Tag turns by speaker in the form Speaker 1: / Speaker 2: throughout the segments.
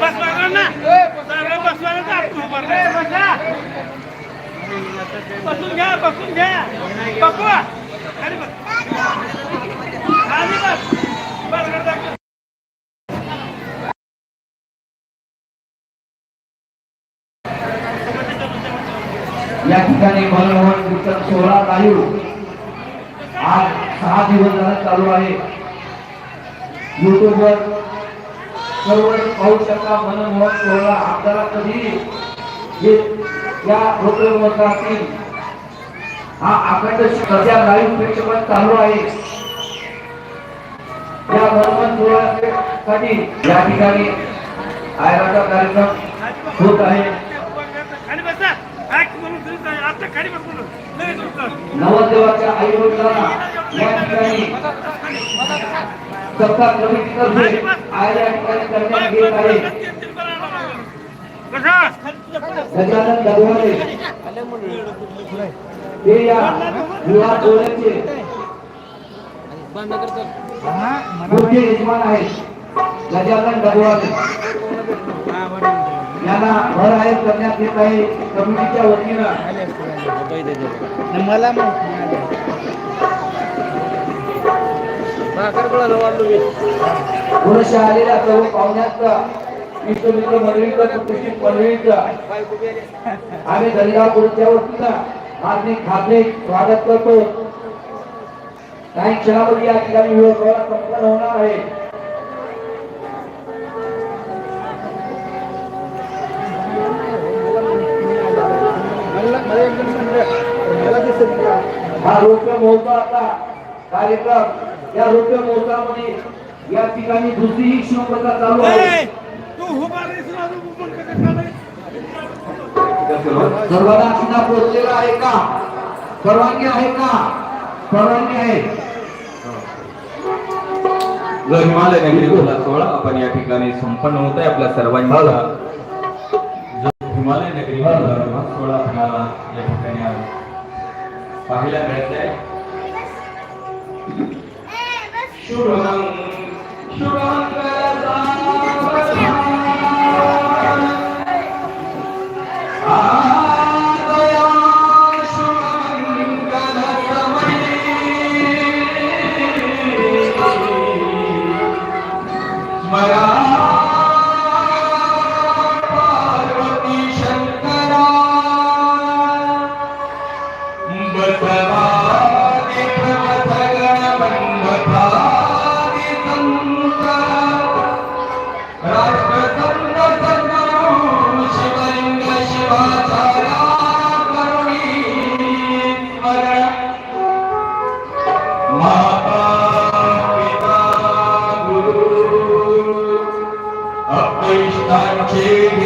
Speaker 1: बसून
Speaker 2: ना बसून घ्या बसून घ्या
Speaker 1: या ठिकाणी मनमोहन कीर्तन सोहळा चालू. आज सहा दिवस चालू आहे. युट्यूबवर सर्व पाहू शकता मनमोहन सोहळा आपल्याला कधी या वृत्तपत्रातील हा अखंड सध्या लाईव्ह प्रेक्षपण चालू आहे. या मनमोहन सोहळ्यासाठी या ठिकाणी आयराचा कार्यक्रम होत आहे? नवदेवाच्या आई वडिलांना या ठिकाणी सत्ता कमिटीतर्फे आज या ठिकाणी करण्यात येत आहे गजानन दगवाले ते या विवाह सोहळ्याचे मुख्य यजमान आहेत गजानन दगवाले यांना भर आहे करण्यात येत आहे कमिटीच्या वतीनं
Speaker 3: मला
Speaker 1: सर्व पाहुण्याचा मंडळीचा प्रतिष्ठित मंडळीचा. आम्ही दलिगापूरच्या वतीनं मागणी खाते स्वागत करतो. काही क्षणामध्ये या ठिकाणी संपन्न होणार आहे.
Speaker 3: हा लोक
Speaker 1: हा आता कार्यक्रम या रोप्य महोत्सवामध्ये या ठिकाणी दुसरी शिवप्रथा चालू आहे? सर्वांना सुद्धा पोहोचलेला आहे का? परवानगी आहे का? परवानगी आहे.
Speaker 4: जर हिमालय नगरी सोहळा आपण या ठिकाणी संपन्न होत आहे आपल्या सर्वांचा जो हिमालय नगरी सोहळा आपल्याला या ठिकाणी पाहायला मिळत आहे. সুরং সুরং Aquele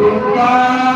Speaker 4: Bye.